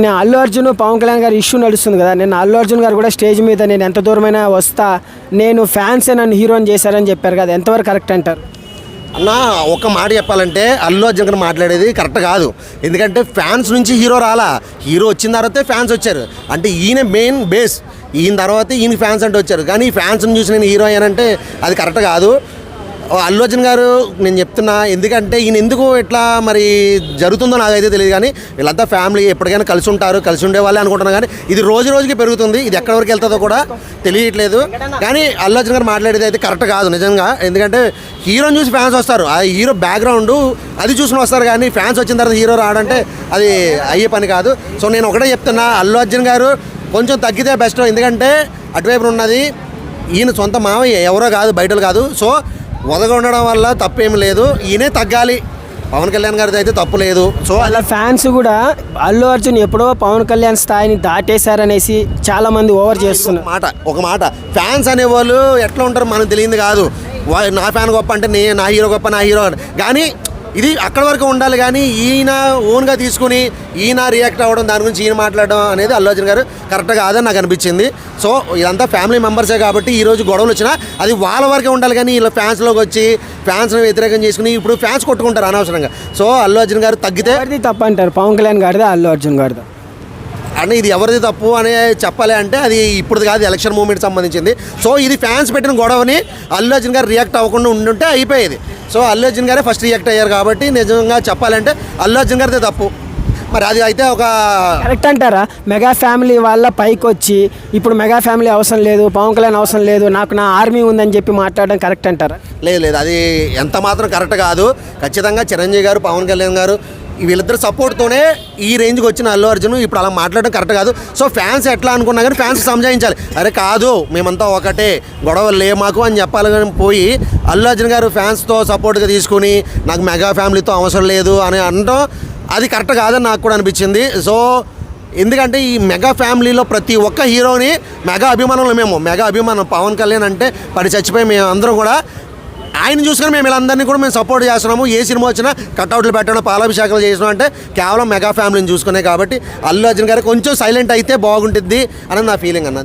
నేను అల్లు అర్జున్ పవన్ కళ్యాణ్ గారి ఇష్యూ నడుస్తుంది కదా. నేను అల్లు అర్జున్ గారు కూడా స్టేజ్ మీద నేను ఎంత దూరమైనా వస్తా నేను ఫ్యాన్స్ నన్ను హీరోని చేశారని చెప్పారు కదా. ఎంతవరకు కరెక్ట్ అంటారు? అన్న ఒక మాట చెప్పాలంటే అల్లు అర్జున్ గారు మాట్లాడేది కరెక్ట్ కాదు. ఎందుకంటే ఫ్యాన్స్ నుంచి హీరో రాలా. హీరో వచ్చిన తర్వాత ఫ్యాన్స్ వచ్చారు. అంటే ఈయన మెయిన్ బేస్ ఈయన తర్వాత ఈయన ఫ్యాన్స్ అంటే వచ్చారు. కానీ ఈ ఫ్యాన్స్ని చూసి నేను హీరో అయ్యానంటే అది కరెక్ట్ కాదు. అల్లు అర్జున్ గారు నేను చెప్తున్నా ఎందుకంటే ఈయన ఎందుకు ఇట్లా మరి జరుగుతుందో నాకైతే తెలియదు కానీ వీళ్ళంతా ఫ్యామిలీ ఎప్పటికైనా కలిసి ఉంటారు కలిసి ఉండేవాళ్ళే అనుకుంటున్నాను కానీ ఇది రోజు రోజుకి పెరుగుతుంది ఇది ఎక్కడి వరకు వెళ్తుందో కూడా తెలియట్లేదు. కానీ అల్లు అర్జున్ గారు మాట్లాడేది అయితే కరెక్ట్ కాదు నిజంగా. ఎందుకంటే హీరోని చూసి ఫ్యాన్స్ వస్తారు. ఆ హీరో బ్యాక్గ్రౌండ్ అది చూసుకుని వస్తారు కానీ ఫ్యాన్స్ వచ్చిన తర్వాత హీరో రావడంటే అది అయ్యే పని కాదు. సో నేను ఒకటే చెప్తున్నా అల్లు అర్జున్ గారు కొంచెం తగ్గితే బెస్ట్ ఎందుకంటే అటువైపు ఉన్నది ఈయన సొంత మావయ్య ఎవరో కాదు బయటలు కాదు. సో వదగ ఉండడం వల్ల తప్పేం లేదు. ఈయనే తగ్గాలి. పవన్ కళ్యాణ్ గారిది అయితే తప్పు లేదు. సో వాళ్ళ ఫ్యాన్స్ కూడా అల్లు అర్జున్ ఎప్పుడో పవన్ కళ్యాణ్ స్థాయిని దాటేశారనేసి చాలా మంది ఓవర్ చేస్తున్నారు. మాట ఒక మాట. ఫ్యాన్స్ అనేవాళ్ళు ఎట్లా ఉంటారు మనకు తెలియదు కాదు. నా ఫ్యాన్ గొప్ప అంటే నే నా హీరో గొప్ప నా హీరో. కానీ ఇది అక్కడ వరకు ఉండాలి కానీ ఈయన ఓన్గా తీసుకుని ఈయన రియాక్ట్ అవ్వడం దాని గురించి ఈయన మాట్లాడడం అనేది అల్లు అర్జున్ గారు కరెక్ట్ కాదని నాకు అనిపించింది. సో ఇదంతా ఫ్యామిలీ మెంబర్సే కాబట్టి ఈరోజు గొడవలు వచ్చినా అది వాళ్ళ వరకే ఉండాలి కానీ వీళ్ళ ఫ్యాన్స్లోకి వచ్చి ఫ్యాన్స్ని వ్యతిరేకం చేసుకుని ఇప్పుడు ఫ్యాన్స్ కొట్టుకుంటారు అనవసరంగా. సో అల్లు అర్జున్ గారు తగ్గితే ఎవరిది అంటారు? పవన్ కళ్యాణ్ గారిదా అల్లు అర్జున్ గారిదా? అంటే ఇది ఎవరిది తప్పు అని చెప్పాలి అంటే అది ఇప్పుడు కాదు ఎలక్షన్ మూమెంట్ సంబంధించింది. సో ఇది ఫ్యాన్స్ పెట్టిన గొడవని అల్లు అర్జున్ గారు రియాక్ట్ అవ్వకుండా ఉండుంటే అయిపోయేది. సో అల్లు అర్జున్ గారే ఫస్ట్ రియాక్ట్ అయ్యారు కాబట్టి నిజంగా చెప్పాలంటే అల్లు అర్జున్ గారిదే తప్పు. మరి అది అయితే ఒక కరెక్ట్ అంటారా? మెగా ఫ్యామిలీ వాళ్ళ పైకి వచ్చి ఇప్పుడు మెగా ఫ్యామిలీ అవసరం లేదు పవన్ కళ్యాణ్ అవసరం లేదు నాకు నా ఆర్మీ ఉందని చెప్పి మాట్లాడడం కరెక్ట్ అంటారా? లేదు లేదు అది ఎంత మాత్రం కరెక్ట్ కాదు. ఖచ్చితంగా చిరంజీవి గారు పవన్ కళ్యాణ్ గారు వీళ్ళిద్దరు సపోర్ట్తోనే ఈ రేంజ్కి వచ్చిన అల్లు అర్జున్. ఇప్పుడు అలా మాట్లాడడం కరెక్ట్ కాదు. సో ఫ్యాన్స్ ఎట్లా అనుకున్నా కానీ ఫ్యాన్స్ సంజాయించాలి. అరే కాదు మేమంతా ఒకటే. గొడవలు లే మాకు అని చెప్పాలి కానీ పోయి అల్లు అర్జున్ గారు ఫ్యాన్స్తో సపోర్ట్గా తీసుకుని నాకు మెగా ఫ్యామిలీతో అవసరం లేదు అని అనడం అది కరెక్ట్ కాదని నాకు కూడా అనిపించింది. సో ఎందుకంటే ఈ మెగా ఫ్యామిలీలో ప్రతి ఒక్క హీరోని మెగా అభిమానంలో మేము మెగా అభిమానం పవన్ కళ్యాణ్ అంటే పడి చచ్చిపోయి మేము అందరం కూడా ఆయన చూసుకొని మేము వీళ్ళందరినీ కూడా మేము సపోర్ట్ చేస్తున్నాము. ఏ సినిమా వచ్చినా కట్అవుట్లు పెట్టడం పాలాభిషేకాలు చేసిన అంటే కేవలం మెగా ఫ్యామిలీని చూసుకునే కాబట్టి అల్లు అర్జున్ గారు కొంచెం సైలెంట్ అయితే బాగుంటుంది అని నా ఫీలింగ్ అన్నది